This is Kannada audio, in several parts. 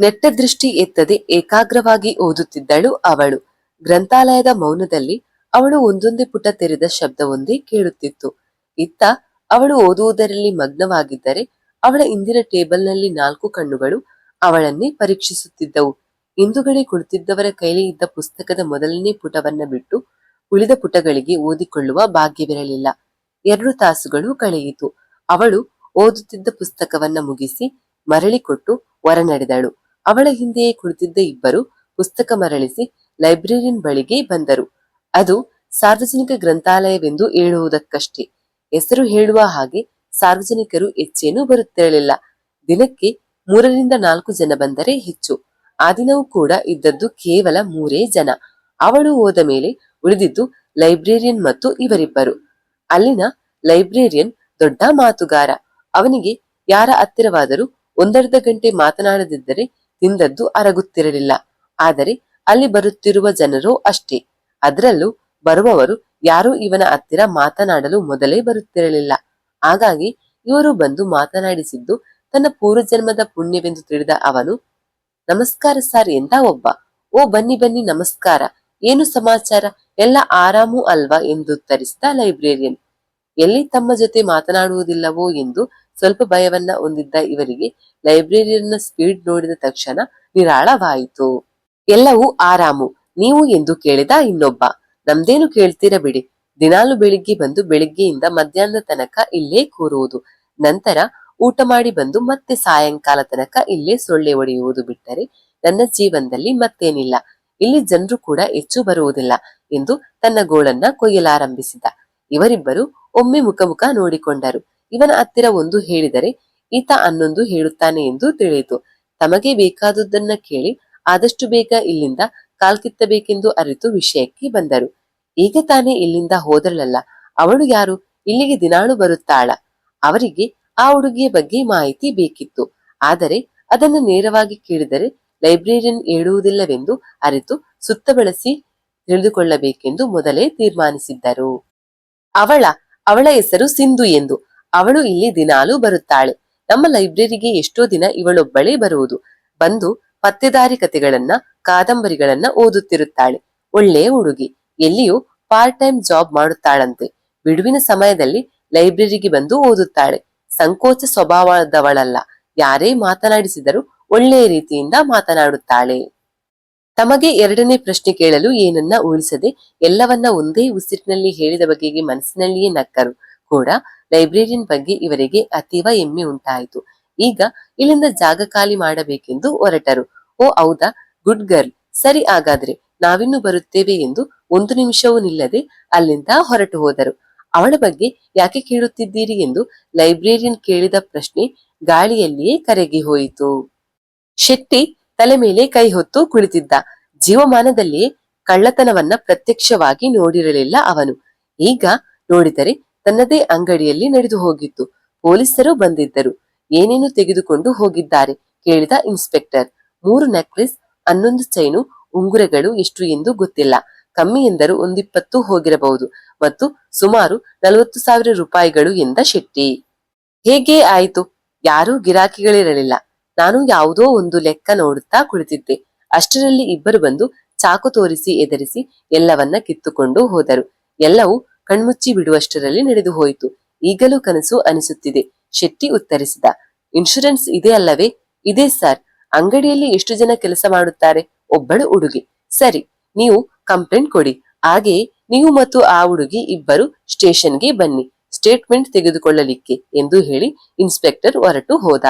ನೆಟ್ಟ ದೃಷ್ಟಿ ಎತ್ತದೆ ಏಕಾಗ್ರವಾಗಿ ಓದುತ್ತಿದ್ದಳು ಅವಳು. ಗ್ರಂಥಾಲಯದ ಮೌನದಲ್ಲಿ ಅವಳು ಒಂದೊಂದೇ ಪುಟ ತೆರೆದ ಶಬ್ದವೊಂದೇ ಕೇಳುತ್ತಿತ್ತು. ಇತ್ತ ಅವಳು ಓದುವುದರಲ್ಲಿ ಮಗ್ನವಾಗಿದ್ದರೆ ಅವಳ ಇಂದಿನ ಟೇಬಲ್ನಲ್ಲಿ ನಾಲ್ಕು ಕಣ್ಣುಗಳು ಅವಳನ್ನೇ ಪರೀಕ್ಷಿಸುತ್ತಿದ್ದವು. ಹಿಂದುಗಡೆ ಕುಳಿತಿದ್ದವರ ಕೈಲಿ ಇದ್ದ ಪುಸ್ತಕದ ಮೊದಲನೇ ಪುಟವನ್ನ ಬಿಟ್ಟು ಉಳಿದ ಪುಟಗಳಿಗೆ ಓದಿಕೊಳ್ಳುವ ಭಾಗ್ಯವಿರಲಿಲ್ಲ. ಎರಡು ತಾಸುಗಳು ಕಳೆಯಿತು. ಅವಳು ಓದುತ್ತಿದ್ದ ಪುಸ್ತಕವನ್ನ ಮುಗಿಸಿ ಮರಳಿ ಕೊಟ್ಟು ಹೊರ ನಡೆದಳು ಅವಳ ಹಿಂದೆಯೇ ಕುಳಿತಿದ್ದ ಇಬ್ಬರು ಪುಸ್ತಕ ಮರಳಿಸಿ ಲೈಬ್ರೇರಿಯನ್ ಬಳಿಗೆ ಬಂದರು. ಅದು ಸಾರ್ವಜನಿಕ ಗ್ರಂಥಾಲಯವೆಂದು ಹೇಳುವುದಕ್ಕಷ್ಟೇ. ಹೆಸರು ಹೇಳುವ ಹಾಗೆ ಸಾರ್ವಜನಿಕರು ಹೆಚ್ಚೇನೂ ಬರುತ್ತಿರಲಿಲ್ಲ. ದಿನಕ್ಕೆ ಮೂರರಿಂದ ನಾಲ್ಕು ಜನ ಬಂದರೆ ಹೆಚ್ಚು. ಆ ದಿನವೂ ಕೂಡ ಇದ್ದದ್ದು ಕೇವಲ ಮೂರೇ ಜನ. ಅವಳು ಹೋದ ಮೇಲೆ ಉಳಿದಿದ್ದು ಲೈಬ್ರೇರಿಯನ್ ಮತ್ತು ಇವರಿಬ್ಬರು. ಅಲ್ಲಿನ ಲೈಬ್ರೇರಿಯನ್ ದೊಡ್ಡ ಮಾತುಗಾರ. ಅವನಿಗೆ ಯಾರ ಹತ್ತಿರವಾದರೂ ಒಂದರ್ಧ ಗಂಟೆ ಮಾತನಾಡದಿದ್ದರೆ ತಿಂದದ್ದು ಅರಗುತ್ತಿರಲಿಲ್ಲ. ಆದರೆ ಅಲ್ಲಿ ಬರುತ್ತಿರುವ ಜನರು ಅಷ್ಟೇ. ಅದರಲ್ಲೂ ಬರುವವರು ಯಾರೂ ಇವನ ಹತ್ತಿರ ಮಾತನಾಡಲು ಮೊದಲೇ ಬರುತ್ತಿರಲಿಲ್ಲ. ಹಾಗಾಗಿ ಇವರು ಬಂದು ಮಾತನಾಡಿಸಿದ್ದು, ತನ್ನ ಪೂರ್ವಜನ್ಮದ ಪುಣ್ಯವೆಂದು ತಿಳಿದ ಅವನು, ನಮಸ್ಕಾರ ಸರ್ ಎಂದ ಒಬ್ಬ. ಓ ಬನ್ನಿ ಬನ್ನಿ ನಮಸ್ಕಾರ. ಏನು ಸಮಾಚಾರ? ಎಲ್ಲ ಆರಾಮು ಅಲ್ವಾ? ಎಂದು ಉತ್ತರಿಸಿದ ಲೈಬ್ರೇರಿಯನ್. ಎಲ್ಲಿ ತಮ್ಮ ಜೊತೆ ಮಾತನಾಡುವುದಿಲ್ಲವೋ? ಎಂದು ಸ್ವಲ್ಪ ಭಯವನ್ನ ಹೊಂದಿದ್ದ ಇವರಿಗೆ ಲೈಬ್ರರಿಯನ್ನ ಸ್ಪೀಡ್ ನೋಡಿದ ತಕ್ಷಣ ನಿರಾಳವಾಯಿತು. ಎಲ್ಲವೂ ಆರಾಮು. ನೀವು ಎಂದು ಕೇಳಿದ ಇನ್ನೊಬ್ಬ. ನಮ್ದೇನು ಕೇಳ್ತೀರ ಬಿಡಿ. ದಿನಾಲು ಬೆಳಿಗ್ಗೆ ಬಂದು ಬೆಳಿಗ್ಗೆಯಿಂದ ಮಧ್ಯಾಹ್ನದ ತನಕ ಇಲ್ಲೇ ಕೂರುವುದು. ನಂತರ ಊಟ ಮಾಡಿ ಬಂದು ಮತ್ತೆ ಸಾಯಂಕಾಲ ತನಕ ಇಲ್ಲೇ ಸೊಳ್ಳೆ ಒಡೆಯುವುದು ಬಿಟ್ಟರೆ ನನ್ನ ಜೀವನದಲ್ಲಿ ಮತ್ತೇನಿಲ್ಲ. ಇಲ್ಲಿ ಜನರು ಕೂಡ ಹೆಚ್ಚು ಬರುವುದಿಲ್ಲ ಎಂದು ತನ್ನ ಗೋಳನ್ನ ಕೊಯ್ಯಲಾರಂಭಿಸಿದ. ಇವರಿಬ್ಬರು ಒಮ್ಮೆ ಮುಖಮುಖ ಮುಖ ನೋಡಿಕೊಂಡರು. ಇವನ ಹತ್ತಿರ ಒಂದು ಹೇಳಿದರೆ, ಈತ ಅನ್ನೊಂದು ಹೇಳುತ್ತಾನೆ ಎಂದು ತಿಳಿಯಿತು. ತಮಗೆ ಬೇಕಾದುದನ್ನ ಕೇಳಿ, ಆದಷ್ಟು ಬೇಗ ಇಲ್ಲಿಂದ ಕಾಲ್ಕಿತ್ತಬೇಕೆಂದು ಅರಿತು ವಿಷಯಕ್ಕೆ ಬಂದರು. ಈಗ ತಾನೇ ಇಲ್ಲಿಂದ ಹೋದಳಲ್ಲ, ಅವಳು ಯಾರು? ಇಲ್ಲಿಗೆ ದಿನಾಳು ಬರುತ್ತಾಳ. ಅವರಿಗೆ ಆ ಹುಡುಗಿಯ ಬಗ್ಗೆ ಮಾಹಿತಿ ಬೇಕಿತ್ತು. ಆದರೆ, ಅದನ್ನು ನೇರವಾಗಿ ಕೇಳಿದರೆ ಲೈಬ್ರೇರಿಯನ್ ಹೇಳುವುದಿಲ್ಲವೆಂದು ಅರಿತು ಸುತ್ತ ಬಳಸಿ ತಿಳಿದುಕೊಳ್ಳಬೇಕೆಂದು ಮೊದಲೇ ತೀರ್ಮಾನಿಸಿದ್ದರು. ಅವಳ ಅವಳ ಹೆಸರು ಸಿಂಧು ಎಂದು. ಅವಳು ಇಲ್ಲಿ ದಿನಾಲೂ ಬರುತ್ತಾಳೆ. ನಮ್ಮ ಲೈಬ್ರರಿಗೆ ಎಷ್ಟೋ ದಿನ ಇವಳೊಬ್ಬಳೇ ಬರುವುದು. ಬಂದು ಪತ್ತೆದಾರಿ ಕಥೆಗಳನ್ನ ಕಾದಂಬರಿಗಳನ್ನ ಓದುತ್ತಿರುತ್ತಾಳೆ. ಒಳ್ಳೆಯ ಹುಡುಗಿ. ಎಲ್ಲಿಯೂ ಪಾರ್ಟ್ ಟೈಮ್ ಜಾಬ್ ಮಾಡುತ್ತಾಳಂತೆ. ಬಿಡುವಿನ ಸಮಯದಲ್ಲಿ ಲೈಬ್ರರಿಗೆ ಬಂದು ಓದುತ್ತಾಳೆ. ಸಂಕೋಚ ಸ್ವಭಾವದವಳಲ್ಲ. ಯಾರೇ ಮಾತನಾಡಿಸಿದರೂ ಒಳ್ಳೆಯ ರೀತಿಯಿಂದ ಮಾತನಾಡುತ್ತಾಳೆ. ತಮಗೆ ಎರಡನೇ ಪ್ರಶ್ನೆ ಕೇಳಲು ಏನನ್ನ ಉಳಿಸದೆ ಎಲ್ಲವನ್ನ ಒಂದೇ ಉಸಿರಿನಲ್ಲಿ ಹೇಳಿದ ಬಗೆಗೆ ಮನಸ್ಸಿನಲ್ಲಿಯೇ ನಕ್ಕರು. ಕೂಡ ಲೈಬ್ರೇರಿಯನ್ ಬಗ್ಗೆ ಇವರಿಗೆ ಅತೀವ ಹೆಮ್ಮೆ ಉಂಟಾಯಿತು. ಈಗ ಇಲ್ಲಿಂದ ಜಾಗ ಖಾಲಿ ಮಾಡಬೇಕೆಂದು ಹೊರಟರು. ಓ ಹೌದಾ? Good girl. ಸರಿ ಹಾಗಾದ್ರೆ, ನಾವಿನ್ನು ಬರುತ್ತೇವೆ ಎಂದು ಒಂದು ನಿಮಿಷವೂ ನಿಲ್ಲದೆ ಅಲ್ಲಿಂದ ಹೊರಟು ಹೋದರು. ಅವಳ ಬಗ್ಗೆ ಯಾಕೆ ಕೇಳುತ್ತಿದ್ದೀರಿ ಎಂದು ಲೈಬ್ರೇರಿಯನ್ ಕೇಳಿದ ಪ್ರಶ್ನೆ ಗಾಳಿಯಲ್ಲಿಯೇ ಕರಗಿ ಹೋಯಿತು. ಶೆಟ್ಟಿ ತಲೆ ಮೇಲೆ ಕೈ ಹೊತ್ತು ಕುಳಿತಿದ್ದ. ಜೀವಮಾನದಲ್ಲಿಯೇ ಕಳ್ಳತನವನ್ನ ಪ್ರತ್ಯಕ್ಷವಾಗಿ ನೋಡಿರಲಿಲ್ಲ ಅವನು. ಈಗ ನೋಡಿದರೆ ತನ್ನದೇ ಅಂಗಡಿಯಲ್ಲಿ ನಡೆದು ಹೋಗಿತ್ತು. ಪೊಲೀಸರು ಬಂದಿದ್ದರು. ಏನೇನು ತೆಗೆದುಕೊಂಡು ಹೋಗಿದ್ದಾರೆ? ಕೇಳಿದ ಇನ್ಸ್ಪೆಕ್ಟರ್. ಮೂರು ನೆಕ್ಲೆಸ್, ಹನ್ನೊಂದು ಚೈನು, ಉಂಗುರಗಳು ಎಷ್ಟು ಎಂದು ಗೊತ್ತಿಲ್ಲ. ಕಮ್ಮಿ ಎಂದರು ಒಂದಿಪ್ಪತ್ತು ಹೋಗಿರಬಹುದು ಮತ್ತು ಸುಮಾರು ನಲವತ್ತು ಸಾವಿರ ರೂಪಾಯಿಗಳು ಎಂದ ಶೆಟ್ಟಿ. ಹೇಗೆ ಆಯಿತು? ಯಾರೂ ಗಿರಾಕಿಗಳಿರಲಿಲ್ಲ. ನಾನು ಯಾವುದೋ ಒಂದು ಲೆಕ್ಕ ನೋಡುತ್ತಾ ಕುಳಿತಿದ್ದೆ. ಅಷ್ಟರಲ್ಲಿ ಇಬ್ಬರು ಬಂದು ಚಾಕು ತೋರಿಸಿ ಎದರಿಸಿ ಎಲ್ಲವನ್ನ ಕಿತ್ತುಕೊಂಡು ಹೋದರು. ಎಲ್ಲವೂ ಕಣ್ಮುಚ್ಚಿ ಬಿಡುವಷ್ಟರಲ್ಲಿ ನಡೆದು ಹೋಯಿತು. ಈಗಲೂ ಕನಸು ಅನಿಸುತ್ತಿದೆ. ಶೆಟ್ಟಿ ಉತ್ತರಿಸಿದ, ಇನ್ಶೂರೆನ್ಸ್ ಇದೆ ಅಲ್ಲವೇ? ಇದೆ ಸರ್. ಅಂಗಡಿಯಲ್ಲಿ ಎಷ್ಟು ಜನ ಕೆಲಸ ಮಾಡುತ್ತಾರೆ? ಒಬ್ಬಳು ಹುಡುಗಿ. ಸರಿ, ನೀವು ಕಂಪ್ಲೇಂಟ್ ಕೊಡಿ. ಹಾಗೆಯೇ ನೀವು ಮತ್ತು ಆ ಹುಡುಗಿ ಇಬ್ಬರು ಸ್ಟೇಷನ್ಗೆ ಬನ್ನಿ. ಸ್ಟೇಟ್ಮೆಂಟ್ ತೆಗೆದುಕೊಳ್ಳಲಿಕ್ಕೆ, ಎಂದು ಹೇಳಿ ಇನ್ಸ್ಪೆಕ್ಟರ್ ಹೊರಟು ಹೋದ.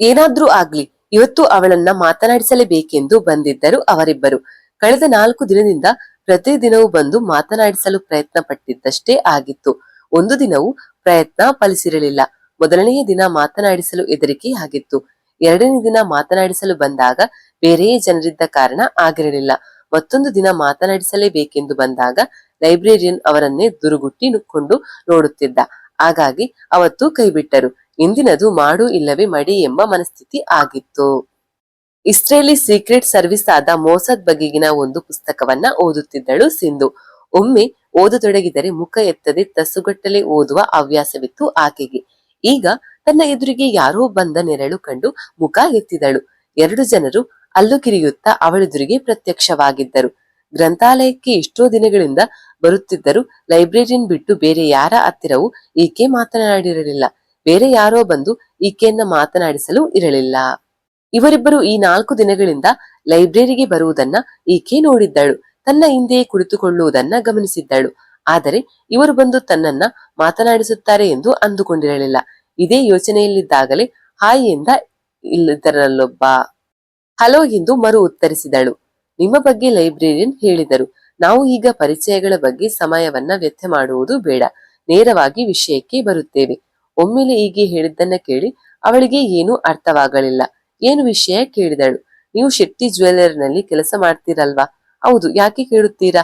ಏನಾದ್ರೂ ಆಗ್ಲಿ, ಇವತ್ತು ಅವಳನ್ನ ಮಾತನಾಡಿಸಲೇಬೇಕೆಂದು ಬಂದಿದ್ದರು ಅವರಿಬ್ಬರು. ಕಳೆದ ನಾಲ್ಕು ದಿನದಿಂದ ಪ್ರತಿದಿನವೂ ಬಂದು ಮಾತನಾಡಿಸಲು ಪ್ರಯತ್ನ ಪಟ್ಟಿದ್ದಷ್ಟೇ ಆಗಿತ್ತು. ಒಂದು ದಿನವೂ ಪ್ರಯತ್ನ ಫಲಿಸಿರಲಿಲ್ಲ. ಮೊದಲನೆಯ ದಿನ ಮಾತನಾಡಿಸಲು ಹೆದರಿಕೆ ಆಗಿತ್ತು. ಎರಡನೇ ದಿನ ಮಾತನಾಡಿಸಲು ಬಂದಾಗ ಬೇರೆಯೇ ಜನರಿದ್ದ ಕಾರಣ ಆಗಿರಲಿಲ್ಲ. ಮತ್ತೊಂದು ದಿನ ಮಾತನಾಡಿಸಲೇಬೇಕೆಂದು ಬಂದಾಗ ಲೈಬ್ರೇರಿಯನ್ ಅವರನ್ನೇ ದುರುಗುಟ್ಟಿ ನುಕ್ಕೊಂಡು ನೋಡುತ್ತಿದ್ದ. ಹಾಗಾಗಿ ಅವತ್ತು ಕೈಬಿಟ್ಟರು. ಇಂದಿನದು ಮಾಡು ಇಲ್ಲವೇ ಮಡಿ ಎಂಬ ಮನಸ್ಥಿತಿ ಆಗಿತ್ತು. ಇಸ್ರೇಲಿ ಸೀಕ್ರೆಟ್ ಸರ್ವಿಸ್ ಆದ ಮೋಸದ್ ಬಗೆಗಿನ ಒಂದು ಪುಸ್ತಕವನ್ನ ಓದುತ್ತಿದ್ದಳು ಸಿಂಧು. ಒಮ್ಮೆ ಓದತೊಡಗಿದರೆ ಮುಖ ಎತ್ತದೆ ತಸುಗಟ್ಟಲೆ ಓದುವ ಹವ್ಯಾಸವಿತ್ತು ಆಕೆಗೆ. ಈಗ ತನ್ನ ಎದುರಿಗೆ ಯಾರೋ ಬಂದ ನೆರಳು ಕಂಡು ಮುಖ ಎತ್ತಿದಳು. ಎರಡು ಜನರು ಅಲ್ಲು ಕಿರಿಯುತ್ತಾ ಅವಳೆದುರಿಗೆ ಪ್ರತ್ಯಕ್ಷವಾಗಿದ್ದರು. ಗ್ರಂಥಾಲಯಕ್ಕೆ ಎಷ್ಟೋ ದಿನಗಳಿಂದ ಬರುತ್ತಿದ್ದರು ಲೈಬ್ರರಿಯನ್ ಬಿಟ್ಟು ಬೇರೆ ಯಾರ ಹತ್ತಿರವೂ ಈಕೆ ಮಾತನಾಡಿರಲಿಲ್ಲ. ಬೇರೆ ಯಾರೋ ಬಂದು ಈಕೆಯನ್ನ ಮಾತನಾಡಿಸಲು ಇರಲಿಲ್ಲ. ಇವರಿಬ್ಬರು ಈ ನಾಲ್ಕು ದಿನಗಳಿಂದ ಲೈಬ್ರರಿಗೆ ಬರುವುದನ್ನ ಈಕೆ ನೋಡಿದ್ದಳು. ತನ್ನ ಹಿಂದೆಯೇ ಕುಳಿತುಕೊಳ್ಳುವುದನ್ನ ಗಮನಿಸಿದ್ದಳು. ಆದರೆ ಇವರು ಬಂದು ತನ್ನನ್ನ ಮಾತನಾಡಿಸುತ್ತಾರೆ ಎಂದು ಅಂದುಕೊಂಡಿರಲಿಲ್ಲ. ಇದೇ ಯೋಚನೆಯಲ್ಲಿದ್ದಾಗಲೇ ಹಾಯಿಯಿಂದ ಇಲ್ಲಿದ್ದರಲ್ಲೊಬ್ಬ ಹಲೋ ಎಂದು ಮರು ಉತ್ತರಿಸಿದಳು. ನಿಮ್ಮ ಬಗ್ಗೆ ಲೈಬ್ರೇರಿಯನ್ ಹೇಳಿದರು. ನಾವು ಈಗ ಪರಿಚಯಗಳ ಬಗ್ಗೆ ಸಮಯವನ್ನ ವ್ಯರ್ಥ ಮಾಡುವುದು ಬೇಡ. ನೇರವಾಗಿ ವಿಷಯಕ್ಕೆ ಬರುತ್ತೇವೆ. ಒಮ್ಮೆಲೆ ಹೀಗೆ ಹೇಳಿದ್ದನ್ನ ಕೇಳಿ ಅವಳಿಗೆ ಏನೂ ಅರ್ಥವಾಗಲಿಲ್ಲ. ಏನು ವಿಷಯ ಕೇಳಿದಳು. ನೀವು ಶೆಟ್ಟಿ ಜ್ಯುವೆಲ್ಲರ್ನಲ್ಲಿ ಕೆಲಸ ಮಾಡ್ತೀರಲ್ವಾ? ಹೌದು, ಯಾಕೆ ಕೇಳುತ್ತೀರಾ?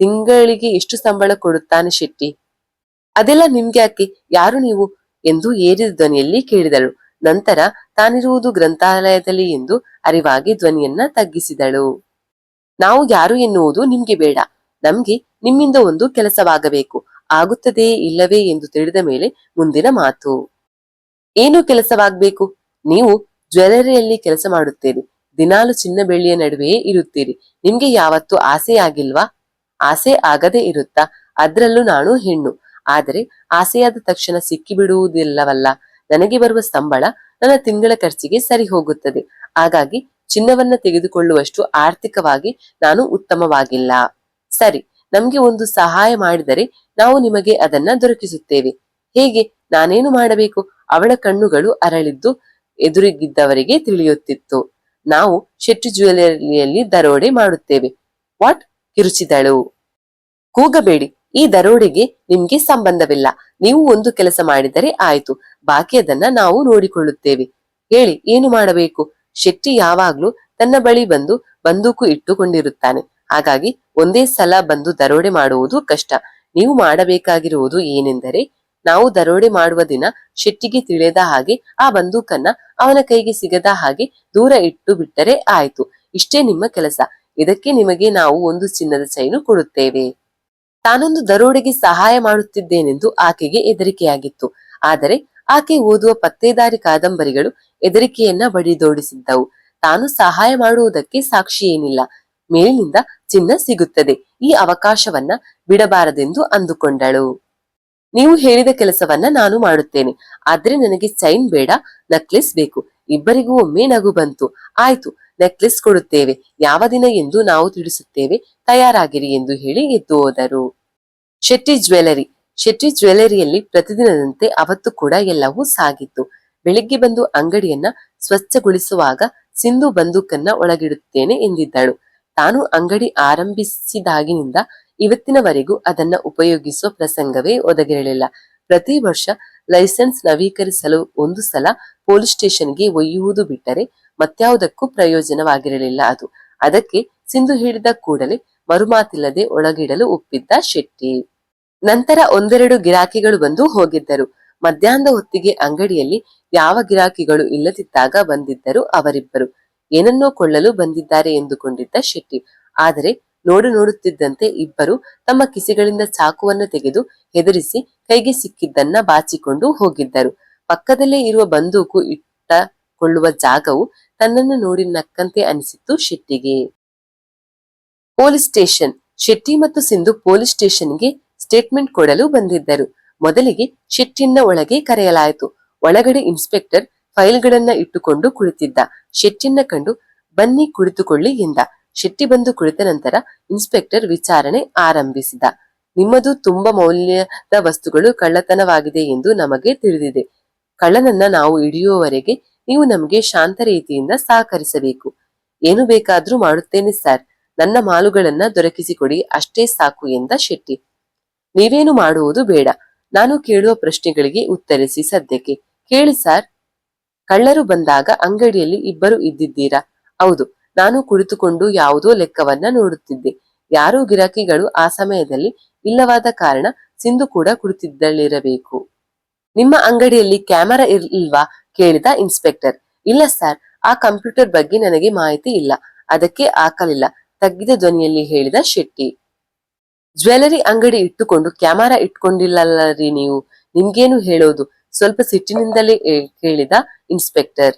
ತಿಂಗಳಿಗೆ ಎಷ್ಟು ಸಂಬಳ ಕೊಡುತ್ತಾನೆ ಶೆಟ್ಟಿ? ಅದೆಲ್ಲ ನಿಮ್ಗ್ಯಾಕೆ? ಯಾರು ನೀವು? ಎಂದು ಏರಿದ ಧ್ವನಿಯಲ್ಲಿ ಕೇಳಿದಳು. ನಂತರ ತಾನಿರುವುದು ಗ್ರಂಥಾಲಯದಲ್ಲಿ ಎಂದು ಅರಿವಾಗಿ ಧ್ವನಿಯನ್ನ ತಗ್ಗಿಸಿದಳು. ನಾವು ಯಾರು ಎನ್ನುವುದು ನಿಮ್ಗೆ ಬೇಡ. ನಮ್ಗೆ ನಿಮ್ಮಿಂದ ಒಂದು ಕೆಲಸವಾಗಬೇಕು. ಆಗುತ್ತದೆಯೇ ಇಲ್ಲವೇ ಎಂದು ತಿಳಿದ ಮೇಲೆ ಮುಂದಿನ ಮಾತು. ಏನು ಕೆಲಸವಾಗಬೇಕು? ನೀವು ಜ್ಯುವೆಲರಿಯಲ್ಲಿ ಕೆಲಸ ಮಾಡುತ್ತೀರಿ ದಿನಾಲು ಚಿನ್ನ ಬೆಳ್ಳಿಯ ನಡುವೆಯೇ ಇರುತ್ತೀರಿ. ನಿಮ್ಗೆ ಯಾವತ್ತೂ ಆಸೆ ಆಗಿಲ್ವಾ? ಆಸೆ ಆಗದೆ ಇರುತ್ತಾ? ಅದ್ರಲ್ಲೂ ನಾನು ಹೆಣ್ಣು. ಆದರೆ ಆಸೆಯಾದ ತಕ್ಷಣ ಸಿಕ್ಕಿಬಿಡುವುದಿಲ್ಲವಲ್ಲ? ನನಗೆ ಬರುವ ಸಂಬಳ ನನ್ನ ತಿಂಗಳ ಖರ್ಚಿಗೆ ಸರಿ ಹೋಗುತ್ತದೆ ಹಾಗಾಗಿ ಚಿನ್ನವನ್ನ ತೆಗೆದುಕೊಳ್ಳುವಷ್ಟು ಆರ್ಥಿಕವಾಗಿ ನಾನು ಉತ್ತಮವಾಗಿಲ್ಲ. ಸರಿ, ನಮ್ಗೆ ಒಂದು ಸಹಾಯ ಮಾಡಿದರೆ ನಾವು ನಿಮಗೆ ಅದನ್ನ ದೊರಕಿಸುತ್ತೇವೆ. ಹೇಗೆ? ನಾನೇನು ಮಾಡಬೇಕು? ಅವಳ ಕಣ್ಣುಗಳು ಅರಳಿದ್ದು ಎದುರಿಗಿದ್ದವರಿಗೆ ತಿಳಿಯುತ್ತಿತ್ತು. ನಾವು ಶೆಟ್ಟಿ ಜ್ಯುವೆಲರಿಯಲ್ಲಿ ದರೋಡೆ ಮಾಡುತ್ತೇವೆ. ವಾಟ್? ಕಿರುಚಿದಳು. ಕೂಗಬೇಡಿ, ಈ ದರೋಡೆಗೆ ನಿಮ್ಗೆ ಸಂಬಂಧವಿಲ್ಲ. ನೀವು ಒಂದು ಕೆಲಸ ಮಾಡಿದರೆ ಆಯ್ತು. ಬಾಕಿ ಅದನ್ನ ನಾವು ನೋಡಿಕೊಳ್ಳುತ್ತೇವೆ. ಹೇಳಿ, ಏನು ಮಾಡಬೇಕು? ಶೆಟ್ಟಿ ಯಾವಾಗ್ಲೂ ತನ್ನ ಬಳಿ ಬಂದು ಬಂದೂಕು ಇಟ್ಟುಕೊಂಡಿರುತ್ತಾನೆ. ಹಾಗಾಗಿ ಒಂದೇ ಸಲ ಬಂದು ದರೋಡೆ ಮಾಡುವುದು ಕಷ್ಟ. ನೀವು ಮಾಡಬೇಕಾಗಿರುವುದು ಏನೆಂದರೆ ನಾವು ದರೋಡೆ ಮಾಡುವ ದಿನ ಶೆಟ್ಟಿಗೆ ತಿಳಿಯದ ಹಾಗೆ ಆ ಬಂದೂಕನ್ನ ಅವನ ಕೈಗೆ ಸಿಗದ ಹಾಗೆ ದೂರ ಇಟ್ಟು ಬಿಟ್ಟರೆ ಆಯ್ತು. ಇಷ್ಟೇ ನಿಮ್ಮ ಕೆಲಸ. ಇದಕ್ಕೆ ನಿಮಗೆ ನಾವು ಒಂದು ಚಿನ್ನದ ಚೈನು ಕೊಡುತ್ತೇವೆ. ತಾನೊಂದು ದರೋಡೆಗೆ ಸಹಾಯ ಮಾಡುತ್ತಿದ್ದೇನೆಂದು ಆಕೆಗೆ ಹೆದರಿಕೆಯಾಗಿತ್ತು. ಆದರೆ ಆಕೆ ಓದುವ ಪತ್ತೇದಾರಿ ಕಾದಂಬರಿಗಳು ಹೆದರಿಕೆಯನ್ನ ಬಡಿದೋಡಿಸಿದ್ದವು. ತಾನು ಸಹಾಯ ಮಾಡುವುದಕ್ಕೆ ಸಾಕ್ಷಿ ಏನಿಲ್ಲ. ಮೇಲಿನಿಂದ ಚಿನ್ನ ಸಿಗುತ್ತದೆ. ಈ ಅವಕಾಶವನ್ನ ಬಿಡಬಾರದೆಂದು ಅಂದುಕೊಂಡಳು. ನೀವು ಹೇಳಿದ ಕೆಲಸವನ್ನ ನಾನು ಮಾಡುತ್ತೇನೆ. ಆದ್ರೆ ನನಗೆ ಚೈನ್ ಬೇಡ, ನೆಕ್ಲೆಸ್ ಬೇಕು. ಇಬ್ಬರಿಗೂ ಒಮ್ಮೆ ನಗು ಬಂತು. ಆಯ್ತು, ನೆಕ್ಲೆಸ್ ಕೊಡುತ್ತೇವೆ. ಯಾವ ದಿನ ಎಂದು ನಾವು ತಿಳಿಸುತ್ತೇವೆ. ತಯಾರಾಗಿರಿ ಎಂದು ಹೇಳಿ ಎದ್ದು ಹೋದರು. ಶೆಟ್ಟಿ ಜ್ಯುವೆಲರಿ. ಶೆಟ್ಟಿ ಜ್ಯುವೆಲರಿಯಲ್ಲಿ ಪ್ರತಿದಿನದಂತೆ ಅವತ್ತು ಕೂಡ ಎಲ್ಲವೂ ಸಾಗಿತ್ತು. ಬೆಳಿಗ್ಗೆ ಬಂದು ಅಂಗಡಿಯನ್ನ ಸ್ವಚ್ಛಗೊಳಿಸುವಾಗ ಸಿಂಧು ಬಂದೂಕನ್ನ ಒಳಗಿಡುತ್ತೇನೆ ಎಂದಿದ್ದಳು. ತಾನು ಅಂಗಡಿ ಆರಂಭಿಸಿದಾಗಿನಿಂದ ಇವತ್ತಿನವರೆಗೂ ಅದನ್ನ ಉಪಯೋಗಿಸುವ ಪ್ರಸಂಗವೇ ಒದಗಿರಲಿಲ್ಲ. ಪ್ರತಿ ವರ್ಷ ಲೈಸೆನ್ಸ್ ನವೀಕರಿಸಲು ಒಂದು ಸಲ ಪೊಲೀಸ್ ಸ್ಟೇಷನ್ಗೆ ಒಯ್ಯುವುದು ಬಿಟ್ಟರೆ ಮತ್ಯಾವುದಕ್ಕೂ ಪ್ರಯೋಜನವಾಗಿರಲಿಲ್ಲ ಅದು. ಅದಕ್ಕೆ ಸಿಂಧು ಹಿಡಿದ ಕೂಡಲೇ ಮರುಮಾತಿಲ್ಲದೆ ಒಳಗಿಡಲು ಒಪ್ಪಿದ್ದ ಶೆಟ್ಟಿ. ನಂತರ ಒಂದೆರಡು ಗಿರಾಕಿಗಳು ಬಂದು ಹೋಗಿದ್ದರು. ಮಧ್ಯಾಹ್ನದ ಹೊತ್ತಿಗೆ ಅಂಗಡಿಯಲ್ಲಿ ಯಾವ ಗಿರಾಕಿಗಳು ಇಲ್ಲದಿದ್ದಾಗ ಬಂದಿದ್ದರು ಅವರಿಬ್ಬರು. ಏನನ್ನೋ ಕೊಳ್ಳಲು ಬಂದಿದ್ದಾರೆ ಎಂದುಕೊಂಡಿದ್ದ ಶೆಟ್ಟಿ. ಆದರೆ ನೋಡು ನೋಡುತ್ತಿದ್ದಂತೆ ಇಬ್ಬರು ತಮ್ಮ ಕಿಸೆಗಳಿಂದ ಚಾಕುವನ್ನು ತೆಗೆದು ಹೆದರಿಸಿ ಕೈಗೆ ಸಿಕ್ಕಿದ್ದನ್ನ ಬಾಚಿಕೊಂಡು ಹೋಗಿದ್ದರು. ಪಕ್ಕದಲ್ಲೇ ಇರುವ ಬಂದೂಕು ಇಟ್ಟ ಕೊಳ್ಳುವ ಜಾಗವು ತನ್ನನ್ನು ನೋಡಿ ನಕ್ಕಂತೆ ಅನಿಸಿತ್ತು ಶೆಟ್ಟಿಗೆ. Police station. ಶೆಟ್ಟಿ ಮತ್ತು ಸಿಂಧು ಪೊಲೀಸ್ ಸ್ಟೇಷನ್ಗೆ ಸ್ಟೇಟ್ಮೆಂಟ್ ಕೊಡಲು ಬಂದಿದ್ದರು. ಮೊದಲಿಗೆ ಶೆಟ್ಟಿನ ಒಳಗೆ ಕರೆಯಲಾಯಿತು. ಒಳಗಡೆ ಇನ್ಸ್ಪೆಕ್ಟರ್ ಫೈಲ್ಗಳನ್ನ ಇಟ್ಟುಕೊಂಡು ಕುಳಿತಿದ್ದ. ಶೆಟ್ಟಿನ ಕಂಡು, ಬನ್ನಿ ಕುಳಿತುಕೊಳ್ಳಿ ಎಂದ. ಶೆಟ್ಟಿ ಬಂದು ಕುಳಿತ ನಂತರ ಇನ್ಸ್ಪೆಕ್ಟರ್ ವಿಚಾರಣೆ ಆರಂಭಿಸಿದ. ನಿಮ್ಮದು ತುಂಬಾ ಮೌಲ್ಯದ ವಸ್ತುಗಳು ಕಳ್ಳತನವಾಗಿದೆ ಎಂದು ನಮಗೆ ತಿಳಿದಿದೆ. ಕಳ್ಳನನ್ನ ನಾವು ಹಿಡಿಯುವವರೆಗೆ ನೀವು ನಮಗೆ ಶಾಂತ ರೀತಿಯಿಂದ ಸಹಕರಿಸಬೇಕು. ಏನು ಬೇಕಾದ್ರೂ ಮಾಡುತ್ತೇನೆ ಸರ್. ನನ್ನ ಮಾಲುಗಳನ್ನ ದೊರಕಿಸಿಕೊಡಿ, ಅಷ್ಟೇ ಸಾಕು ಎಂದ ಶೆಟ್ಟಿ. ನೀವೇನು ಮಾಡುವುದು ಬೇಡ. ನಾನು ಕೇಳುವ ಪ್ರಶ್ನೆಗಳಿಗೆ ಉತ್ತರಿಸಿ ಸದ್ಯಕ್ಕೆ. ಕೇಳಿ ಸರ್. ಕಳ್ಳರು ಬಂದಾಗ ಅಂಗಡಿಯಲ್ಲಿ ಇಬ್ಬರು ಇದ್ದಿದ್ದೀರಾ? ಹೌದು, ನಾನು ಕುಳಿತುಕೊಂಡು ಯಾವುದೋ ಲೆಕ್ಕವನ್ನ ನೋಡುತ್ತಿದ್ದೆ. ಯಾರು ಗಿರಾಕಿಗಳು ಆ ಸಮಯದಲ್ಲಿ ಇಲ್ಲವಾದ ಕಾರಣ ಸಿಂಧು ಕೂಡ ಕುಳಿತಿದ್ದಳಿರಬೇಕು ನಿಮ್ಮ ಅಂಗಡಿಯಲ್ಲಿ ಕ್ಯಾಮೆರಾ ಇರ್ಲಿಲ್ವಾ ಕೇಳಿದ ಇನ್ಸ್ಪೆಕ್ಟರ್. ಇಲ್ಲ ಸರ್, ಆ ಕಂಪ್ಯೂಟರ್ ಬಗ್ಗೆ ನನಗೆ ಮಾಹಿತಿ ಇಲ್ಲ. ಅದಕ್ಕೆ ಹಾಕಲಿಲ್ಲ ತಗ್ಗಿದ ಧ್ವನಿಯಲ್ಲಿ ಹೇಳಿದ ಶೆಟ್ಟಿ. ಜ್ಯುವೆಲರಿ ಅಂಗಡಿ ಇಟ್ಟುಕೊಂಡು ಕ್ಯಾಮರಾ ಇಟ್ಕೊಂಡಿಲ್ಲಲ್ಲರಿ ನೀವು? ನಿಮ್ಗೇನು ಹೇಳೋದು? ಸ್ವಲ್ಪ ಸಿಟ್ಟಿನಿಂದಲೇ ಕೇಳಿದ ಇನ್ಸ್ಪೆಕ್ಟರ್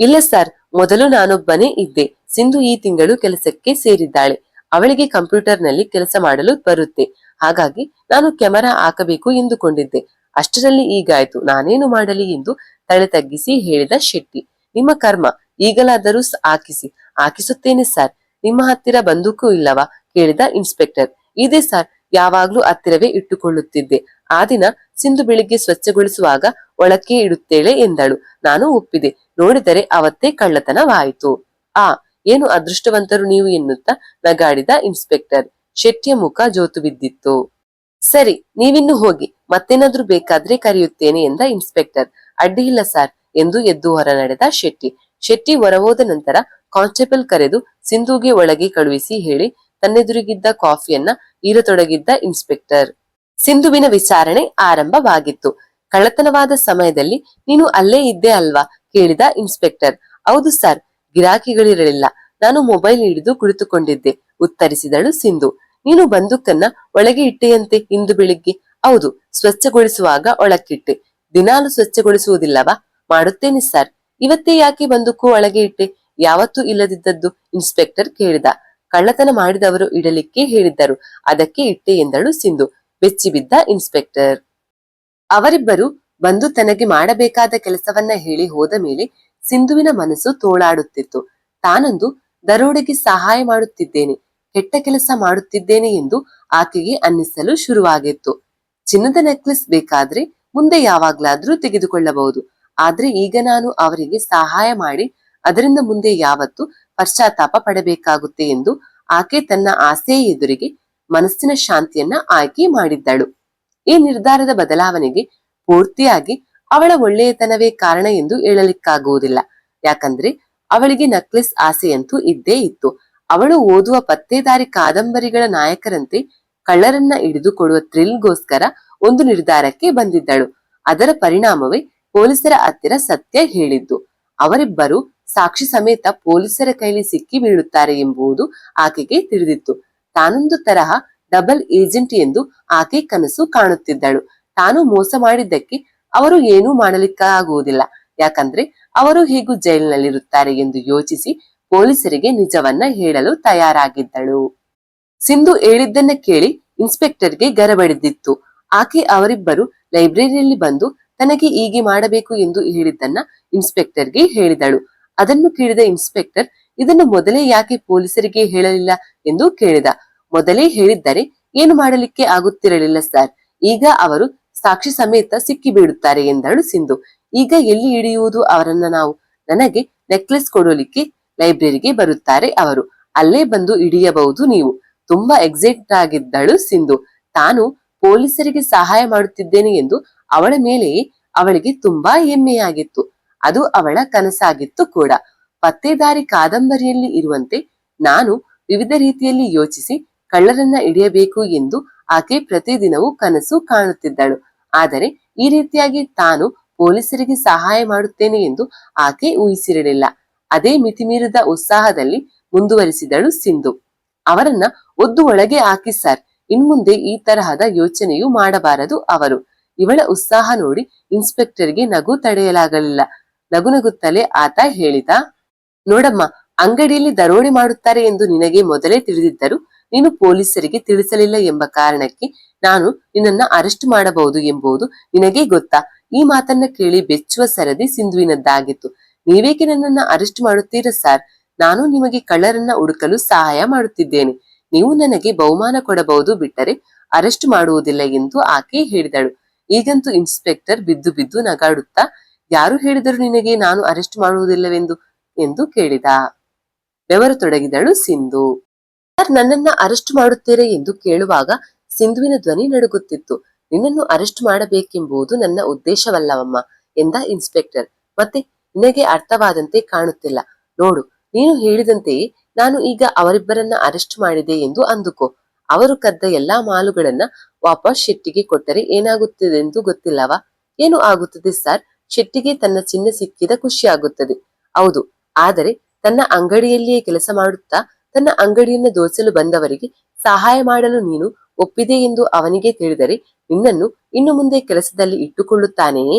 ಇಲ್ಲ ಸರ್ ಮೊದಲು ನಾನೊಬ್ಬನೇ ಇದ್ದೆ. ಸಿಂಧು ಈ ತಿಂಗಳು ಕೆಲಸಕ್ಕೆ ಸೇರಿದ್ದಾಳೆ. ಅವಳಿಗೆ ಕಂಪ್ಯೂಟರ್ನಲ್ಲಿ ಕೆಲಸ ಮಾಡಲು ಬರುತ್ತೆ. ಹಾಗಾಗಿ ನಾನು ಕ್ಯಾಮೆರಾ ಹಾಕಬೇಕು ಎಂದುಕೊಂಡಿದ್ದೆ. ಅಷ್ಟರಲ್ಲಿ ಈಗಾಯ್ತು. ನಾನೇನು ಮಾಡಲಿ ಎಂದು ತಲೆ ತಗ್ಗಿಸಿ ಹೇಳಿದ ಶೆಟ್ಟಿ. ನಿಮ್ಮ ಕರ್ಮ, ಈಗಲಾದರೂ ಹಾಕಿಸಿ. ಹಾಕಿಸುತ್ತೇನೆ ಸರ್ ನಿಮ್ಮ ಹತ್ತಿರ ಬಂದೂಕು ಇಲ್ಲವಾ? ಕೇಳಿದ ಇನ್ಸ್ಪೆಕ್ಟರ್ ಇದೆ ಸರ್ ಯಾವಾಗ್ಲೂ ಹತ್ತಿರವೇ ಇಟ್ಟುಕೊಳ್ಳುತ್ತಿದ್ದೆ. ಆ ದಿನ ಸಿಂಧು ಬೆಳಿಗ್ಗೆ ಸ್ವಚ್ಛಗೊಳಿಸುವಾಗ ಒಳಕ್ಕೆ ಇಡುತ್ತೇಳೆ ಎಂದಳು. ನಾನು ಒಪ್ಪಿದೆ. ನೋಡಿದರೆ ಅವತ್ತೇ ಕಳ್ಳತನವಾಯಿತು. ಆ, ಏನು ಅದೃಷ್ಟವಂತರು ನೀವು ಎನ್ನುತ್ತಾ? ನಗಾಡಿದ ಇನ್ಸ್ಪೆಕ್ಟರ್. ಶೆಟ್ಟಿಯ ಮುಖ ಜೋತು ಬಿದ್ದಿತ್ತು ಸರಿ, ನೀವಿನ್ನು ಹೋಗಿ. ಮತ್ತೇನಾದ್ರೂ ಬೇಕಾದ್ರೆ ಕರೆಯುತ್ತೇನೆ ಎಂದ ಇನ್ಸ್ಪೆಕ್ಟರ್. ಅಡ್ಡಿ ಇಲ್ಲ ಸರ್ ಎಂದು ಎದ್ದು ಹೊರ ನಡೆದ ಶೆಟ್ಟಿ. ಶೆಟ್ಟಿ ಹೊರಹೋದ ನಂತರ ಕಾನ್ಸ್ಟೇಬಲ್ ಕರೆದು ಸಿಂಧುಗೆ ಒಳಗೆ ಕಳುಹಿಸಿ ಹೇಳಿ, ತನ್ನೆದುರಿಗಿದ್ದ ಕಾಫಿಯನ್ನ ಇರತೊಡಗಿದ್ದ ಇನ್ಸ್ಪೆಕ್ಟರ್. ಸಿಂಧುವಿನ ವಿಚಾರಣೆ ಆರಂಭವಾಗಿತ್ತು. ಕಳ್ಳತನವಾದ ಸಮಯದಲ್ಲಿ, ನೀನು ಅಲ್ಲೇ ಇದ್ದೆ ಅಲ್ವಾ? ಕೇಳಿದ ಇನ್ಸ್ಪೆಕ್ಟರ್. ಹೌದು ಸರ್, ಗಿರಾಕಿಗಳಿರಲಿಲ್ಲ. ನಾನು ಮೊಬೈಲ್ ಹಿಡಿದು ಕುಳಿತುಕೊಂಡಿದ್ದೆ, ಉತ್ತರಿಸಿದಳು ಸಿಂಧು. ನೀನು ಬಂದೂಕನ್ನ ಒಳಗೆ ಇಟ್ಟೆಯಂತೆ ಇಂದು ಬೆಳಿಗ್ಗೆ? ಹೌದು, ಸ್ವಚ್ಛಗೊಳಿಸುವಾಗ ಒಳಕ್ಕಿಟ್ಟೆ. ದಿನಾಲು ಸ್ವಚ್ಛಗೊಳಿಸುವುದಿಲ್ಲವಾ? ಮಾಡುತ್ತೇನೆ ಸರ್. ಇವತ್ತೇ ಯಾಕೆ ಬಂದೂಕು ಒಳಗೆ ಇಟ್ಟೆ? ಯಾವತ್ತೂ ಇಲ್ಲದಿದ್ದದ್ದು? ಇನ್ಸ್ಪೆಕ್ಟರ್ ಕೇಳಿದ. ಕಳ್ಳತನ ಮಾಡಿದವರು ಇಡಲಿಕ್ಕೆ ಹೇಳಿದ್ದರು. ಅದಕ್ಕೆ ಇಟ್ಟೆ, ಎಂದಳು ಸಿಂಧು. ಬೆಚ್ಚಿಬಿದ್ದ ಇನ್ಸ್ಪೆಕ್ಟರ್ ಅವರಿಬ್ಬರು ಬಂದು ತನಗೆ ಮಾಡಬೇಕಾದ ಕೆಲಸವನ್ನ ಹೇಳಿ ಹೋದ ಮೇಲೆ ಸಿಂಧುವಿನ ಮನಸ್ಸು ತೋಳಾಡುತ್ತಿತ್ತು. ತಾನೊಂದು ದರೋಡೆಗೆ ಸಹಾಯ ಮಾಡುತ್ತಿದ್ದೇನೆ, ಕೆಟ್ಟ ಕೆಲಸ ಮಾಡುತ್ತಿದ್ದೇನೆ ಎಂದು ಆಕೆಗೆ ಅನ್ನಿಸಲು ಶುರುವಾಗಿತ್ತು. ಚಿನ್ನದ ನೆಕ್ಲೆಸ್ ಬೇಕಾದ್ರೆ ಮುಂದೆ ಯಾವಾಗ್ಲಾದ್ರೂ ತೆಗೆದುಕೊಳ್ಳಬಹುದು, ಆದ್ರೆ ಈಗ ನಾನು ಅವರಿಗೆ ಸಹಾಯ ಮಾಡಿ ಅದರಿಂದ ಮುಂದೆ ಯಾವತ್ತು ಪಶ್ಚಾತ್ತಾಪ ಪಡಬೇಕಾಗುತ್ತೆ ಎಂದು ಆಕೆ ತನ್ನ ಆಸೆಯ ಎದುರಿಗೆ ಮನಸ್ಸಿನ ಶಾಂತಿಯನ್ನ ಆಯ್ಕೆ ಮಾಡಿದ್ದಳು. ಈ ನಿರ್ಧಾರದ ಬದಲಾವಣೆಗೆ ಪೂರ್ತಿಯಾಗಿ ಅವಳ ಒಳ್ಳೆಯತನವೇ ಕಾರಣ ಎಂದು ಹೇಳಲಿಕ್ಕಾಗುವುದಿಲ್ಲ. ಯಾಕಂದ್ರೆ ಅವಳಿಗೆ ನಕ್ಲೆಸ್ ಆಸೆಯಂತೂ ಇದ್ದೇ ಇತ್ತು. ಅವಳು ಓದುವ ಪತ್ತೇದಾರಿ ಕಾದಂಬರಿಗಳ ನಾಯಕರಂತೆ ಕಳ್ಳರನ್ನ ಹಿಡಿದು ಕೊಡುವ ಥ್ರಿಲ್ಗೋಸ್ಕರ ಒಂದು ನಿರ್ಧಾರಕ್ಕೆ ಬಂದಿದ್ದಳು. ಅದರ ಪರಿಣಾಮವೇ ಪೊಲೀಸರ ಹತ್ತಿರ ಸತ್ಯ ಹೇಳಿದ್ದು. ಅವರಿಬ್ಬರು ಸಾಕ್ಷಿ ಸಮೇತ ಪೊಲೀಸರ ಕೈಲಿ ಸಿಕ್ಕಿ ಬೀಳುತ್ತಾರೆ ಎಂಬುದು ಆಕೆಗೆ ತಿಳಿದಿತ್ತು. ತಾನೊಂದು ತರಹ ಡಬಲ್ ಏಜೆಂಟ್ ಎಂದು ಆಕೆ ಕನಸು ಕಾಣುತ್ತಿದ್ದಳು. ತಾನು ಮೋಸ ಮಾಡಿದ್ದಕ್ಕೆ ಅವರು ಏನೂ ಮಾಡಲಿಕ್ಕಾಗುವುದಿಲ್ಲ. ಯಾಕಂದ್ರೆ ಅವರು ಹೇಗೂ ಜೈಲಿನಲ್ಲಿರುತ್ತಾರೆ ಎಂದು ಯೋಚಿಸಿ ಪೊಲೀಸರಿಗೆ ನಿಜವನ್ನ ಹೇಳಲು ತಯಾರಾಗಿದ್ದಳು. ಸಿಂಧು ಹೇಳಿದ್ದನ್ನ ಕೇಳಿ ಇನ್ಸ್ಪೆಕ್ಟರ್ಗೆ ಗರಬಡಿದಿತ್ತು. ಆಕೆ ಅವರಿಬ್ಬರು ಲೈಬ್ರರಿಯಲ್ಲಿ ಬಂದು ತನಗೆ ಹೀಗೆ ಮಾಡಬೇಕು ಎಂದು ಹೇಳಿದ್ದನ್ನ ಇನ್ಸ್ಪೆಕ್ಟರ್ಗೆ ಹೇಳಿದಳು. ಅದನ್ನು ಕೇಳಿದ ಇನ್ಸ್ಪೆಕ್ಟರ್, ಇದನ್ನು ಮೊದಲೇ ಯಾಕೆ ಪೊಲೀಸರಿಗೆ ಹೇಳಲಿಲ್ಲ ಎಂದು ಕೇಳಿದ. ಮೊದಲೇ ಹೇಳಿದ್ದರೆ ಏನು ಮಾಡಲಿಕ್ಕೆ ಆಗುತ್ತಿರಲಿಲ್ಲ ಸರ್. ಈಗ ಅವರು ಸಾಕ್ಷಿ ಸಮೇತ ಸಿಕ್ಕಿ ಬೀಳುತ್ತಾರೆ ಎಂದಳು ಸಿಂಧು. ಈಗ ಎಲ್ಲಿ ಹಿಡಿಯುವುದು ಅವರನ್ನ ನಾವು? ನನಗೆ ನೆಕ್ಲೆಸ್ ಕೊಡಲಿಕ್ಕೆ ಲೈಬ್ರರಿಗೆ ಬರುತ್ತಾರೆ ಅವರು. ಅಲ್ಲೇ ಬಂದು ಹಿಡಿಯಬಹುದು ನೀವು. ತುಂಬಾ ಎಕ್ಸೈಟ್ ಆಗಿದ್ದಳು ಸಿಂಧು. ತಾನು ಪೊಲೀಸರಿಗೆ ಸಹಾಯ ಮಾಡುತ್ತಿದ್ದೇನೆ ಎಂದು ಅವಳ ಮೇಲೆಯೇ ಅವಳಿಗೆ ತುಂಬಾ ಹೆಮ್ಮೆಯಾಗಿತ್ತು. ಅದು ಅವಳ ಕನಸಾಗಿತ್ತು ಕೂಡ. ಪತ್ತೆದಾರಿ ಕಾದಂಬರಿಯಲ್ಲಿ ಇರುವಂತೆ ನಾನು ವಿವಿಧ ರೀತಿಯಲ್ಲಿ ಯೋಚಿಸಿ ಕಳ್ಳರನ್ನ ಹಿಡಿಯಬೇಕು ಎಂದು ಆಕೆ ಪ್ರತಿದಿನವೂ ಕನಸು ಕಾಣುತ್ತಿದ್ದಳು. ಆದರೆ ಈ ರೀತಿಯಾಗಿ ತಾನು ಪೊಲೀಸರಿಗೆ ಸಹಾಯ ಮಾಡುತ್ತೇನೆ ಎಂದು ಆಕೆ ಊಹಿಸಿರಲಿಲ್ಲ. ಅದೇ ಮಿತಿಮೀರಿದ ಉತ್ಸಾಹದಲ್ಲಿ ಮುಂದುವರಿಸಿದಳು ಸಿಂಧು. ಅವರನ್ನ ಒದ್ದು ಒಳಗೆ ಹಾಕಿ ಸರ್, ಇನ್ಮುಂದೆ ಈ ತರಹದ ಯೋಚನೆಯೂ ಮಾಡಬಾರದು ಅವರು. ಇವಳ ಉತ್ಸಾಹ ನೋಡಿ ಇನ್ಸ್ಪೆಕ್ಟರ್ಗೆ ನಗು ತಡೆಯಲಾಗಲಿಲ್ಲ. ನಗು ನಗುತ್ತಲೇ ಆತ ಹೇಳಿದ, ನೋಡಮ್ಮ, ಅಂಗಡಿಯಲ್ಲಿ ದರೋಡೆ ಮಾಡುತ್ತಾರೆ ಎಂದು ನಿನಗೆ ಮೊದಲೇ ತಿಳಿದಿದ್ದರು ನೀನು ಪೊಲೀಸರಿಗೆ ತಿಳಿಸಲಿಲ್ಲ ಎಂಬ ಕಾರಣಕ್ಕೆ ನಾನು ನಿನ್ನನ್ನ ಅರೆಸ್ಟ್ ಮಾಡಬಹುದು ಎಂಬುದು ನಿನಗೆ ಗೊತ್ತಾ? ಈ ಮಾತನ್ನ ಕೇಳಿ ಬೆಚ್ಚುವ ಸರದಿ ಸಿಂಧುವಿನದ್ದಾಗಿತ್ತು. ನೀವೇಕೆ ನನ್ನನ್ನ ಅರೆಸ್ಟ್ ಮಾಡುತ್ತೀರಾ ಸರ್? ನಾನು ನಿಮಗೆ ಕಳ್ಳರನ್ನ ಹುಡುಕಲು ಸಹಾಯ ಮಾಡುತ್ತಿದ್ದೇನೆ. ನೀವು ನನಗೆ ಬಹುಮಾನ ಕೊಡಬಹುದು ಬಿಟ್ಟರೆ ಅರೆಸ್ಟ್ ಮಾಡುವುದಿಲ್ಲ ಎಂದು ಆಕೆ ಹೇಳಿದಳು. ಈಗಂತೂ ಇನ್ಸ್ಪೆಕ್ಟರ್ ಬಿದ್ದು ಬಿದ್ದು ನಗಾಡುತ್ತಾ, ಯಾರು ಹೇಳಿದರು ನಿನಗೆ ನಾನು ಅರೆಸ್ಟ್ ಮಾಡುವುದಿಲ್ಲವೆಂದು? ಎಂದು ಕೇಳಿದ. ಬೆವರು ತೊಡಗಿದಳು ಸಿಂಧು. ಸರ್, ನನ್ನನ್ನ ಅರೆಸ್ಟ್ ಮಾಡುತ್ತೀರಿ ಎಂದು ಕೇಳುವಾಗ ಸಿಂಧುವಿನ ಧ್ವನಿ ನಡುಗುತ್ತಿತ್ತು. ನಿನ್ನನ್ನು ಅರೆಸ್ಟ್ ಮಾಡಬೇಕೆಂಬುದು ನನ್ನ ಉದ್ದೇಶವಲ್ಲವಮ್ಮ, ಎಂದ ಇನ್ಸ್ಪೆಕ್ಟರ್. ಮತ್ತೆ ನಿನಗೆ ಅರ್ಥವಾದಂತೆ ಕಾಣುತ್ತಿಲ್ಲ. ನೋಡು, ನೀನು ಹೇಳಿದಂತೆಯೇ ನಾನು ಈಗ ಅವರಿಬ್ಬರನ್ನ ಅರೆಸ್ಟ್ ಮಾಡಿದೆ ಎಂದು ಅಂದುಕೋ. ಅವರು ಕದ್ದ ಎಲ್ಲಾ ಮಾಲುಗಳನ್ನ ವಾಪಸ್ ಶೆಟ್ಟಿಗೆ ಕೊಟ್ಟರೆ ಏನಾಗುತ್ತದೆಂದು ಗೊತ್ತಿಲ್ಲವಾ? ಏನು ಆಗುತ್ತದೆ ಸರ್? ಶೆಟ್ಟಿಗೆ ತನ್ನ ಚಿನ್ನ ಸಿಕ್ಕಿದ ಖುಷಿಯಾಗುತ್ತದೆ. ಹೌದು, ಆದರೆ ತನ್ನ ಅಂಗಡಿಯಲ್ಲಿಯೇ ಕೆಲಸ ಮಾಡುತ್ತಾ ತನ್ನ ಅಂಗಡಿಯನ್ನು ದೋಚಲು ಬಂದವರಿಗೆ ಸಹಾಯ ಮಾಡಲು ನೀನು ಒಪ್ಪಿದೆ ಎಂದು ಅವನಿಗೆ ತಿಳಿದರೆ ನಿನ್ನನ್ನು ಇನ್ನು ಮುಂದೆ ಕೆಲಸದಲ್ಲಿ ಇಟ್ಟುಕೊಳ್ಳುತ್ತಾನೆಯೇ?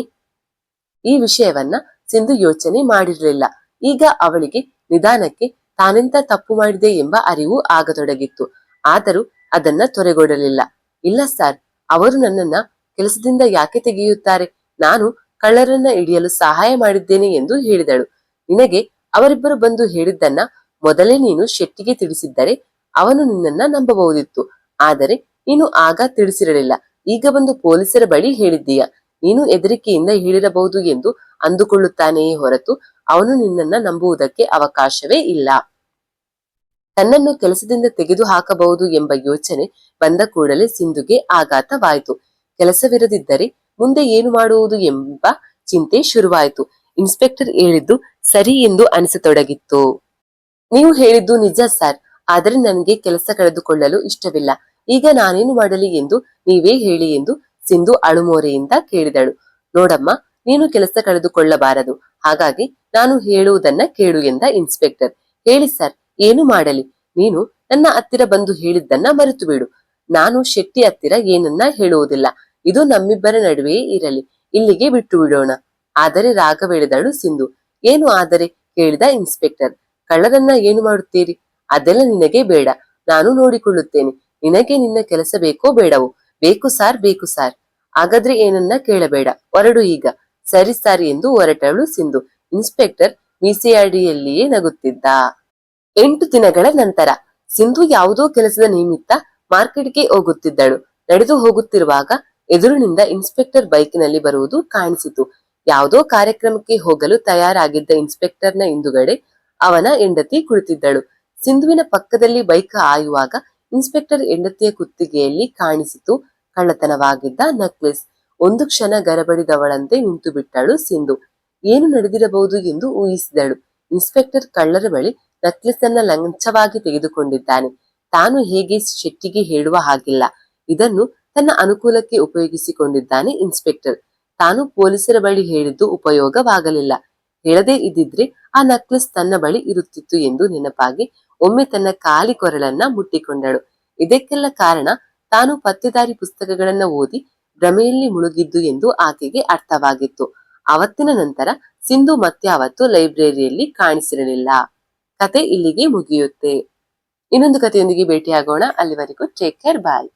ಈ ವಿಷಯವನ್ನ ಸಿಂಧು ಯೋಚನೆ ಮಾಡಿರಲಿಲ್ಲ. ಈಗ ಅವಳಿಗೆ ನಿಧಾನಕ್ಕೆ ತಾನೆಂತ ತಪ್ಪು ಮಾಡಿದೆ ಎಂಬ ಅರಿವು ಆಗತೊಡಗಿತ್ತು. ಆದರೂ ಅದನ್ನ ತೊರೆಗೊಡಲಿಲ್ಲ. ಇಲ್ಲ ಸರ್, ಅವರು ನನ್ನನ್ನ ಕೆಲಸದಿಂದ ಯಾಕೆ ತೆಗೆಯುತ್ತಾರೆ? ನಾನು ಕಳ್ಳರನ್ನ ಹಿಡಿಯಲು ಸಹಾಯ ಮಾಡಿದ್ದೇನೆ ಎಂದು ಹೇಳಿದಳು. ನಿನಗೆ ಅವರಿಬ್ಬರು ಬಂದು ಹೇಳಿದ್ದನ್ನ ಮೊದಲೇ ನೀನು ಶೆಟ್ಟಿಗೆ ತಿಳಿಸಿದ್ದರೆ ಅವನು ನಿನ್ನನ್ನ ನಂಬಬಹುದಿತ್ತು. ಆದರೆ ನೀನು ಆಗ ತಿಳಿಸಿರಲಿಲ್ಲ. ಈಗ ಬಂದು ಪೊಲೀಸರ ಬಳಿ ಹೇಳಿದ್ದೀಯ. ನೀನು ಹೆದರಿಕೆಯಿಂದ ಹೇಳಿರಬಹುದು ಎಂದು ಅಂದುಕೊಳ್ಳುತ್ತಾನೆಯೇ ಹೊರತು ಅವನು ನಿನ್ನನ್ನ ನಂಬುವುದಕ್ಕೆ ಅವಕಾಶವೇ ಇಲ್ಲ. ತನ್ನನ್ನು ಕೆಲಸದಿಂದ ತೆಗೆದು ಹಾಕಬಹುದು ಎಂಬ ಯೋಚನೆ ಬಂದ ಕೂಡಲೇ ಸಿಂಧುಗೆ ಆಘಾತವಾಯಿತು. ಕೆಲಸವಿರದಿದ್ದರೆ ಮುಂದೆ ಏನು ಮಾಡುವುದು ಎಂಬ ಚಿಂತೆ ಶುರುವಾಯಿತು. ಇನ್ಸ್ಪೆಕ್ಟರ್ ಹೇಳಿದ್ದು ಸರಿ ಎಂದು ಅನಿಸತೊಡಗಿತ್ತು. ನೀವು ಹೇಳಿದ್ದು ನಿಜ ಸರ್. ಆದರೆ ನನಗೆ ಕೆಲಸ ಕಳೆದುಕೊಳ್ಳಲು ಇಷ್ಟವಿಲ್ಲ. ಈಗ ನಾನೇನು ಮಾಡಲಿ ಎಂದು ನೀವೇ ಹೇಳಿ ಎಂದು ಸಿಂಧು ಅಳುಮೋರೆಯಿಂದ ಕೇಳಿದಳು. ನೋಡಮ್ಮ, ನೀನು ಕೆಲಸ ಕಳೆದುಕೊಳ್ಳಬಾರದು. ಹಾಗಾಗಿ ನಾನು ಹೇಳುವುದನ್ನ ಕೇಳು ಎಂದ ಇನ್ಸ್ಪೆಕ್ಟರ್. ಹೇಳಿ ಸರ್, ಏನು ಮಾಡಲಿ? ನೀನು ನನ್ನ ಹತ್ತಿರ ಬಂದು ಹೇಳಿದ್ದನ್ನ ಮರೆತು ಬಿಡು ನಾನು ಶೆಟ್ಟಿ ಹತ್ತಿರ ಏನನ್ನ ಹೇಳುವುದಿಲ್ಲ. ಇದು ನಮ್ಮಿಬ್ಬರ ನಡುವೆಯೇ ಇರಲಿ. ಇಲ್ಲಿಗೆ ಬಿಟ್ಟು ಬಿಡೋಣ. ಆದರೆ ರಾಗವೇಳಿದಳು ಸಿಂಧು. ಏನು ಆದರೆ? ಕೇಳಿದ ಇನ್ಸ್ಪೆಕ್ಟರ್. ಕಳ್ಳರನ್ನ ಏನು ಮಾಡುತ್ತೀರಿ? ಅದೆಲ್ಲ ನಿನಗೆ ಬೇಡ. ನಾನು ನೋಡಿಕೊಳ್ಳುತ್ತೇನೆ. ನಿನಗೆ ನಿನ್ನ ಕೆಲಸ ಬೇಕೋ ಬೇಡವೋ? ಬೇಕು ಸಾರ್ ಬೇಕು ಸಾರ್. ಹಾಗಾದ್ರೆ ಏನನ್ನ ಕೇಳಬೇಡ. ಹೊರಡು ಈಗ. ಸರಿ ಸಾರಿ ಎಂದು ಹೊರಟಳು ಸಿಂಧು. ಇನ್ಸ್ಪೆಕ್ಟರ್ ಮಿಸಿಆರ್ಡಿಯಲ್ಲಿಯೇ ನಗುತ್ತಿದ್ದ. ಎಂಟು ದಿನಗಳ ನಂತರ ಸಿಂಧು ಯಾವುದೋ ಕೆಲಸದ ನಿಮಿತ್ತ ಮಾರ್ಕೆಟ್ಗೆ ಹೋಗುತ್ತಿದ್ದಳು. ನಡೆದು ಹೋಗುತ್ತಿರುವಾಗ ಎದುರಿನಿಂದ ಇನ್ಸ್ಪೆಕ್ಟರ್ ಬೈಕ್ನಲ್ಲಿ ಬರುವುದು ಕಾಣಿಸಿತು. ಯಾವುದೋ ಕಾರ್ಯಕ್ರಮಕ್ಕೆ ಹೋಗಲು ತಯಾರಾಗಿದ್ದ ಇನ್ಸ್ಪೆಕ್ಟರ್ನ ಹಿಂದುಗಡೆ ಅವನ ಹೆಂಡತಿ ಕುಳಿತಿದ್ದಳು. ಸಿಂಧುವಿನ ಪಕ್ಕದಲ್ಲಿ ಬೈಕ್ ಆಯುವಾಗ ಇನ್ಸ್ಪೆಕ್ಟರ್ ಹೆಂಡತಿಯ ಕುತ್ತಿಗೆಯಲ್ಲಿ ಕಾಣಿಸಿತು. ಕಳ್ಳತನವಾಗಿದ್ದ ನಕ್ಲೆಸ್. ಒಂದು ಕ್ಷಣ ಗರಬಡಿದವಳಂತೆ ನಿಂತು ಬಿಟ್ಟಳು ಸಿಂಧು. ಏನು ನಡೆದಿರಬಹುದು ಎಂದು ಊಹಿಸಿದಳು. ಇನ್ಸ್ಪೆಕ್ಟರ್ ಕಳ್ಳರ ಬಳಿ ನಕ್ಲೆಸ್ ಅನ್ನ ಲಂಚವಾಗಿ ತೆಗೆದುಕೊಂಡಿದ್ದಾನೆ. ತಾನು ಹೇಗೆ ಶೆಟ್ಟಿಗೆ ಹೇಳುವ ಹಾಗಿಲ್ಲ. ಇದನ್ನು ತನ್ನ ಅನುಕೂಲಕ್ಕೆ ಉಪಯೋಗಿಸಿಕೊಂಡಿದ್ದಾನೆ ಇನ್ಸ್ಪೆಕ್ಟರ್. ತಾನು ಪೊಲೀಸರ ಬಳಿ ಹೇಳಿದ್ದು ಉಪಯೋಗವಾಗಲಿಲ್ಲ. ಹೇಳದೇ ಇದ್ದಿದ್ರೆ ಆ ನಕ್ಲೆಸ್ ತನ್ನ ಬಳಿ ಇರುತ್ತಿತ್ತು ಎಂದು ನೆನಪಾಗಿ ಒಮ್ಮೆ ತನ್ನ ಕಾಲಿ ಕೊರಳನ್ನ ಮುಟ್ಟಿಕೊಂಡಳು. ಇದಕ್ಕೆಲ್ಲ ಕಾರಣ ತಾನು ಪತ್ತೆದಾರಿ ಪುಸ್ತಕಗಳನ್ನ ಓದಿ ಭ್ರಮೆಯಲ್ಲಿ ಮುಳುಗಿದ್ದು ಎಂದು ಆಕೆಗೆ ಅರ್ಥವಾಗಿತ್ತು. ಅವತ್ತಿನ ನಂತರ ಸಿಂಧು ಮತ್ತೆ ಅವತ್ತು ಲೈಬ್ರರಿಯಲ್ಲಿ ಕಾಣಿಸಿರಲಿಲ್ಲ. ಕತೆ ಇಲ್ಲಿಗೆ ಮುಗಿಯುತ್ತೆ. ಇನ್ನೊಂದು ಕಥೆಯೊಂದಿಗೆ ಭೇಟಿಯಾಗೋಣ. ಅಲ್ಲಿವರೆಗೂ ಟೇಕ್ ಕೇರ್ ಬಾಯ್